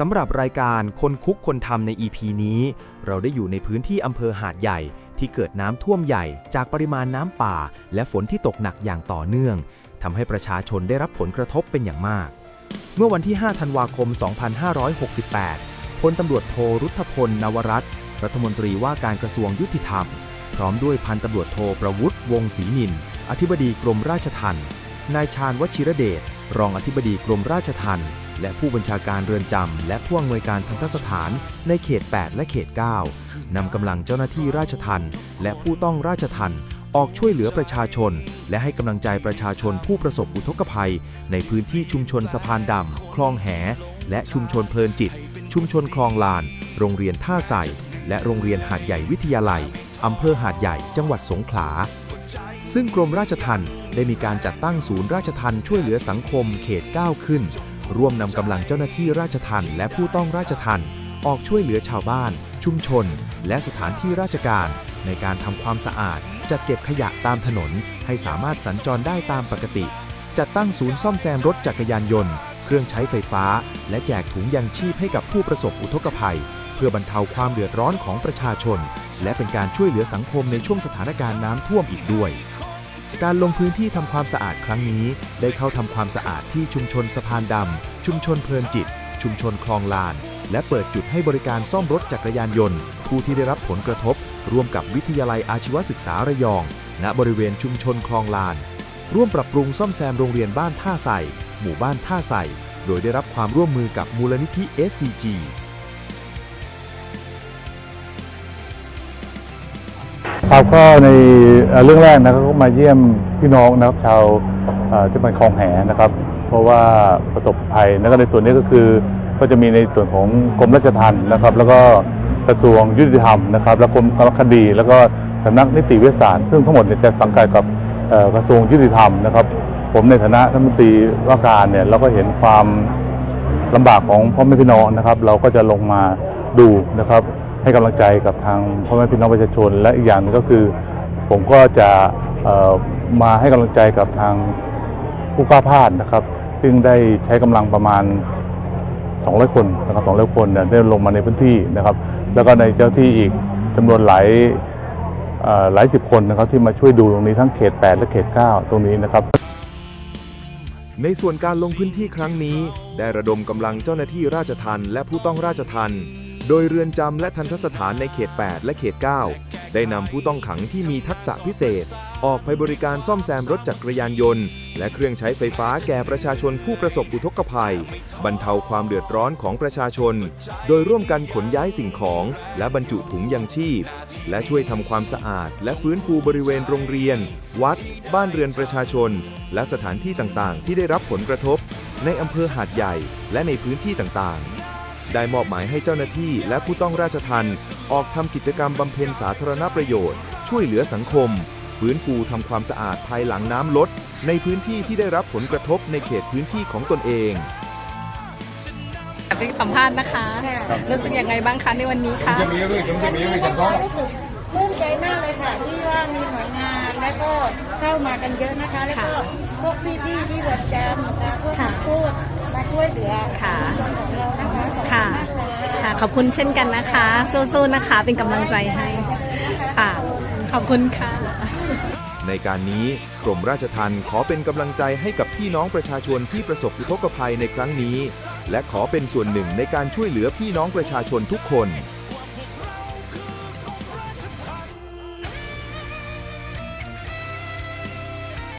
สำหรับรายการคนคุกคนทำใน EP นี้ เราได้อยู่ในพื้นที่อำเภอหาดใหญ่ ที่เกิดน้ำท่วมใหญ่ จากปริมาณน้ำป่า และฝนที่ตกหนักอย่างต่อเนื่องทำให้ประชาชนได้รับผลกระทบเป็นอย่างมาก เมื่อวันที่ 5 ธันวาคม 2568 พลตำรวจโทรุทธพล นวรัตน์รัฐมนตรีว่าการกระทรวงยุติธรรม พร้อมด้วยพันตำรวจโทประวุฒิวงศ์ศรีนิน อธิบดีกรมราชทัณฑ์นายชาญวชิรเดช รองอธิบดีกรมราชทัณฑ์และผู้บัญชาการเรือนจำและผู้อำนวยการทันตสถานในเขต 8 และเขต 9 นำกำลังเจ้าหน้าที่ราชทัณฑ์และผู้ต้องราชทัณฑ์ออกช่วยเหลือประชาชน และให้กำลังใจประชาชนผู้ประสบอุทกภัย ในพื้นที่ชุมชนสะพานดำ คลองแห และชุมชนเพลินจิต ชุมชนคลองลาน โรงเรียนท่าใสและโรงเรียนหาดใหญ่วิทยาลัยอำเภอหาดใหญ่จังหวัดสงขลา ซึ่งกรมราชทัณฑ์ได้มีการจัดตั้งศูนย์ราชทัณฑ์ช่วยเหลือสังคมเขต 9 ขึ้น ร่วมนำกำลังเจ้าหน้าที่ราชทัณฑ์และผู้ต้องราชทัณฑ์ออกช่วยเหลือชาวบ้าน ชุมชน และสถานที่ราชการ ในการทำความสะอาด จัดเก็บขยะตามถนน ให้สามารถสัญจรได้ตามปกติ จัดตั้งศูนย์ซ่อมแซมรถจักรยานยนต์ เครื่องใช้ไฟฟ้า และแจกถุงยางชีพให้กับผู้ประสบอุทกภัย เพื่อบรรเทาความเดือดร้อนของประชาชน และเป็นการช่วยเหลือสังคมในช่วงสถานการณ์น้ำท่วมอีกด้วย การลงพื้นที่ทำความสะอาดครั้งนี้ ได้เข้าทำความสะอาดที่ชุมชนสะพานดำ ชุมชนเพลินจิต ชุมชนคลองลาน และเปิดจุดให้บริการซ่อมรถจักรยานยนต์ ผู้ที่ได้รับผลกระทบ ร่วมกับวิทยาลัยอาชีวศึกษาระยอง ณบริเวณชุมชนคลองลาน ร่วมปรับปรุงซ่อมแซมโรงเรียนบ้านท่าใสหมู่บ้านท่าใสโดยได้รับความร่วมมือกับมูลนิธิ SCG ครับก็ในเรื่องแรกนะครับก็มาเยี่ยมพี่น้องนะครับชาวเอ่อที่มันคลองแหนะครับ เพราะว่าประสบภัยแล้วก็ในส่วนนี้ก็คือก็จะมีในส่วนของกรมราชทัณฑ์นะครับ แล้วก็กระทรวงยุติธรรมนะครับและกรมกรคดี แล้วก็สำนักนิติวิทยาศาสตร์ ซึ่งทั้งหมดเนี่ยจะสังกัดกับกระทรวงยุติธรรมนะครับ ผมในฐานะรัฐมนตรีว่าการเนี่ยเราก็เห็นความลำบากของพ่อแม่พี่น้องนะครับ เราก็จะลงมาดูนะครับ ให้กำลังใจกับทางพ่อแม่พี่น้องประชาชน และอีกอย่างหนึงก็คือ ผมก็จะมาให้กำลังใจกับทางผู้กล้าพลาดนะครับ ซึ่งได้ใช้กำลังประมาณ 200 คนนะครับ200 คนเนี่ยได้ลงมาในพื้นที่นะครับ แล้วก็ในเจ้าที่อีกจำนวนหลายหลายสิบคนนะครับที่มาช่วยดูตรงนี้ทั้งเขต 8 และเขต 9 ตรงนี้นะครับ ในส่วนการลงพื้นที่ครั้งนี้ ได้ระดมกำลังเจ้าหน้าที่ราชทัณฑ์และผู้ต้องราชทัณฑ์ โดยเรือนจำและทันทสถานในเขต 8 และเขต 9 ได้นำผู้ต้องขังที่มีทักษะพิเศษ ออกไปบริการซ่อมแซมรถจักรยานยนต์ และเครื่องใช้ไฟฟ้าแก่ประชาชนผู้ประสบอุทกภัย บรรเทาความเดือดร้อนของประชาชน โดยร่วมกันขนย้ายสิ่งของ และบรรจุถุงยังชีพ และช่วยทำความสะอาด และฟื้นฟูบริเวณโรงเรียน วัด บ้านเรือนประชาชน และสถานที่ต่างๆ ที่ได้รับผลกระทบ ในอำเภอหาดใหญ่ และในพื้นที่ต่างๆ ได้มอบหมายให้เจ้าหน้าที่และผู้ต้องราชทัณฑ์ออกทำกิจกรรมบำเพ็ญสาธารณประโยชน์ ช่วยเหลือสังคม ฟื้นฟูทำความสะอาดภายหลังน้ำลด ในพื้นที่ที่ได้รับผลกระทบในเขตพื้นที่ของตนเองที่สัมภาษณ์นะคะรู้สึกยังไงบ้างคะในวันนี้คะวันนี้ก็รู้สึกปลื้มใจมากเลยค่ะที่ว่ามีหน่วยงานและก็เข้ามากันเยอะนะคะ แล้วก็พวกพี่ๆที่เรือนจำนะคะพวกค่ะนักโทษ มาช่วยเหลือค่ะชุมชนของเรานะคะขอบณค่ะมากเลยค่ะ ขอบคุณเช่นกันนะคะสู้ๆนะคะเป็นกำลังใจให้ค่ะ ขอบคุณค่ะ ในการนี้กรมราชทัณฑ์ขอเป็นกำลังใจให้กับพี่น้องประชาชนที่ประสบอุทกภัยในครั้งนี้ และขอเป็นส่วนหนึ่งในการช่วยเหลือพี่น้องประชาชนทุกคน